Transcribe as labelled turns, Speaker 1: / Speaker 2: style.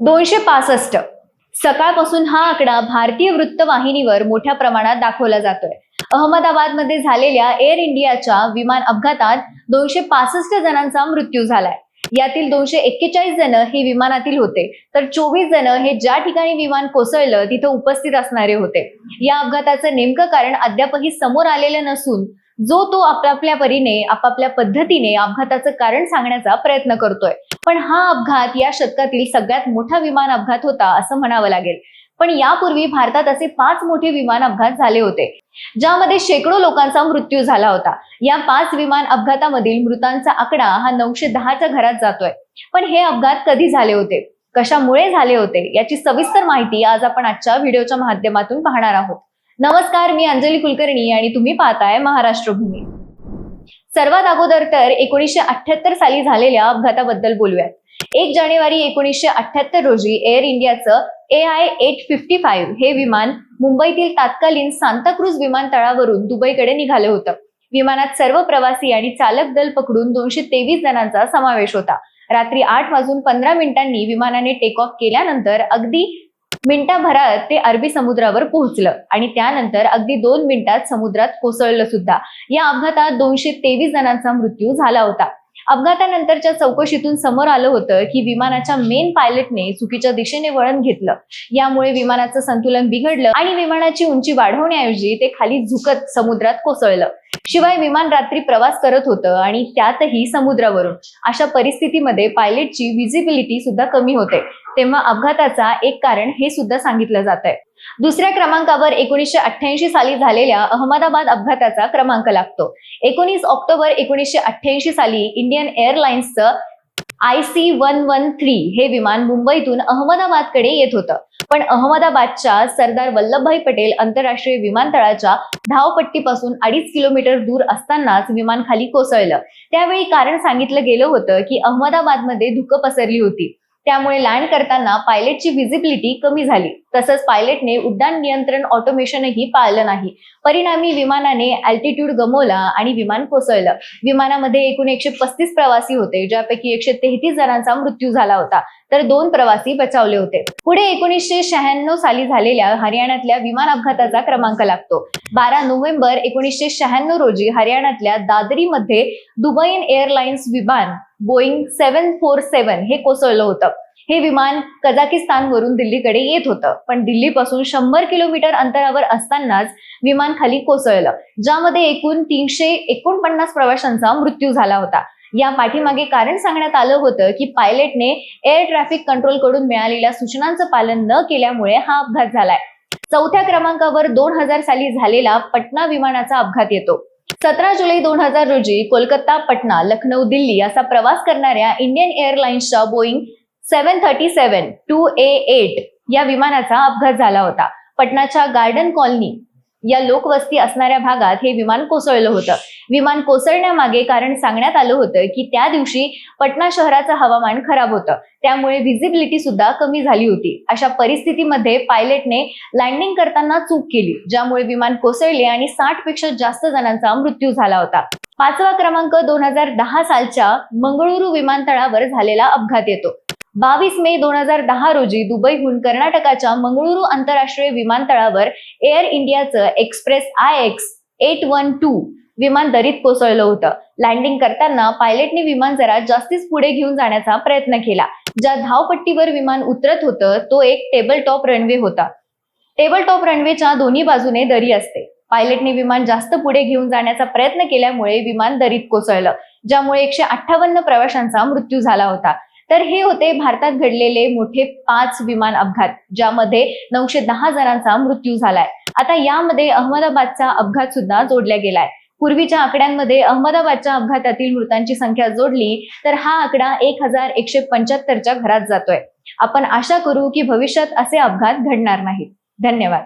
Speaker 1: दोनशे पासष्ट. सकाळपासून हा आकडा भारतीय वृत्तवाहिनीवर मोठ्या प्रमाणात दाखवला जातोय. अहमदाबादमध्ये झालेल्या एअर इंडियाच्या विमान अपघातात दोनशे पासष्ट जणांचा मृत्यू झालाय. यातील दोनशे एक्केचाळीस जण हे विमानातील होते. तर चोवीस जण हे ज्या ठिकाणी विमान कोसळलं तिथं उपस्थित असणारे होते. या अपघाताचं नेमकं कारण अद्यापही समोर आलेलं नसून जो तो आपापल्या परीने आपापल्या पद्धतीने अपघाताचं कारण सांगण्याचा प्रयत्न करतोय. पण हा अपघात या शतकातील सगळ्यात मोठा विमान अपघात होता असं म्हणावं लागेल. पण यापूर्वी भारतात असे पाच मोठे विमान अपघात झाले होते ज्यामध्ये शेकडो लोकांचा मृत्यू झाला होता. या पाच विमान अपघातामधील मृतांचा आकडा हा नऊशे दहाच्या घरात जातोय. पण हे अपघात कधी झाले होते? कशामुळे झाले होते? याची सविस्तर माहिती आज आपण आजच्या व्हिडिओच्या माध्यमातून पाहणार आहोत. नमस्कार मी अंजली कुलकर्णी आणि तुम्ही पाहताय महाराष्ट्र भूमी सर्वात अगोदर तर एकोणीसशे अठ्याहत्तर साली झालेल्या अपघाताबद्दल बोलूयात. एक जानेवारी एकोणीसशे अठ्याहत्तर रोजी एअर इंडियाचं A I eight fifty five हे विमान मुंबईतील तात्कालीन सांताक्रूज विमानतळावरून दुबईकडे निघालं होतं. विमानात सर्व प्रवासी आणि चालक दल पकडून दोनशे तेवीस जणांचा समावेश होता. रात्री आठ वाजून पंधरा मिनिटांनी विमानाने टेक ऑफ केल्यानंतर अगदी मिनिटाभरात ते अरबी समुद्रावर पोहोचलं. आणि त्यानंतर अगदी दोन मिनिटात समुद्रात कोसळलं सुद्धा. या अपघातात दोनशे तेवीस जणांचा मृत्यू झाला होता. अपघातानंतरच्या चौकशीतून समोर आलं होतं की विमानाच्या मेन पायलटने चुकीच्या दिशेने वळण घेतलं. यामुळे विमानाचं संतुलन बिघडलं आणि विमानाची उंची वाढवण्याऐवजी ते खाली झुकत समुद्रात कोसळलं. शिवाय विमान रात्री प्रवास करत होतं आणि त्यातही समुद्रावरून. अशा परिस्थितीमध्ये पायलटची विजिबिलिटी सुद्धा कमी होते. तेव्हा अपघाताचा एक कारण हे सुद्धा सांगितलं जात आहे दुसऱ्या क्रमांकावर एकोणीसशे अठ्ठ्याऐंशी साली झालेल्या अहमदाबाद अपघाताचा क्रमांक लागतो. एकोणीस ऑक्टोबर एकोणीसशे अठ्ठ्याऐंशी साली Indian एअरलाइन्सचं I C one one three हे विमान मुंबईतून अहमदाबादकडे येत होतं. पण अहमदाबादच्या सरदार वल्लभभाई पटेल आंतरराष्ट्रीय विमानतळाच्या धावपट्टीपासून अडीच किलोमीटर दूर असतानाच विमान खाली कोसळलं. त्यावेळी कारण सांगितलं गेलं होतं की अहमदाबादमध्ये धुकं पसरली होती. त्यामुळे लँड करताना पायलटची व्हिजिबिलिटी कमी झाली. तसंच पायलटने उड्डाण नियंत्रण ऑटोमेशनही पाळलं नाही. परिणामी विमानाने अल्टिट्यूड गमवला आणि विमान कोसळलं. विमानामध्ये एकूण एकशे पस्तीस प्रवासी होते ज्यापैकी एकशे तेहतीस जणांचा मृत्यू झाला होता. तर दोन प्रवासी बचावले होते. पुढे एकोणीसशे शहाण्णव साली झालेल्या हरियाणातल्या विमान अपघाताचा क्रमांक लागतो. बारा नोव्हेंबर एकोणीसशे शहाण्णव रोजी हरियाणातल्या दादरीमध्ये दुबईन एअरलाइन्स विमान बोईंग सेव्हन फोर सेव्हन हे कोसळलं होतं. हे विमान कझाकिस्तानवरून दिल्लीकडे येत होतं. पण दिल्लीपासून शंभर किलोमीटर अंतरावर असतानाच विमान खाली कोसळलं ज्यामध्ये एकूण तीनशे एकोणपन्नास प्रवाशांचा मृत्यू झाला होता. या पाठीमागे कारण सांगण्यात आलं होतं की पायलटने एअर ट्रॅफिक कंट्रोलकडून मिळालेल्या सूचनांचं पालन न केल्यामुळे हा अपघात झालाय. चौथ्या क्रमांकावर दोन हजार साली झालेला पटना विमानाचा अपघात येतो. सतरा जुलै दोन हजार रोजी कोलकाता पटना लखनौ दिल्ली असा प्रवास करणाऱ्या Indian एअरलाइन्सच्या Boeing seven thirty seven two A eight या विमानाचा अपघात झाला होता. पटनाच्या गार्डन कॉलनी या लोकवस्ती असणाऱ्या भागात हे विमान कोसळलं होतं. विमान कोसळण्यामागे कारण सांगण्यात आलं होतं की त्या दिवशी पटना शहराचं हवामान खराब होतं. त्यामुळे व्हिजिबिलिटी सुद्धा कमी झाली होती. अशा परिस्थितीमध्ये पायलटने लँडिंग करताना चूक केली ज्यामुळे विमान कोसळले आणि साठपेक्षा जास्त जणांचा मृत्यू झाला होता. पाचवा क्रमांक दोन हजार दहा सालच्या मंगळुरू विमानतळावर झालेला अपघात येतो. बावीस मे दोन हजार दहा रोजी दुबईहून कर्नाटकाच्या मंगळुरू आंतरराष्ट्रीय विमानतळावर एअर इंडियाचं express I X eight one two विमान दरीत कोसळलं होतं. लँडिंग करताना पायलटने विमान जरा जास्तीच पुढे घेऊन जाण्याचा प्रयत्न केला. ज्या धावपट्टीवर विमान उतरत होतं तो एक टेबल टॉप रनवे होता. टेबल टॉप रनवेच्या दोन्ही बाजूने दरी असते. पायलटने विमान जास्त पुढे घेऊन जाण्याचा प्रयत्न केल्यामुळे विमान दरीत कोसळलं ज्यामुळे एकशे अठ्ठावन्न प्रवाशांचा मृत्यू झाला होता. तर हे होते भारतात घडलेले मोठे पाच विमान अपघात ज्यामध्ये नऊशे दहा जणांचा मृत्यू झालाय. आता यामध्ये अहमदाबादचा अपघात सुद्धा जोडला गेलाय. पूर्वीच्या आकड्यांमध्ये अहमदाबादच्या अपघातातील मृतांची संख्या जोडली तर हा आकडा एक हजार एकशे पंच्याहत्तरच्या घरात जातोय. आपण आशा करू की भविष्यात असे अपघात घडणार नाहीत. धन्यवाद.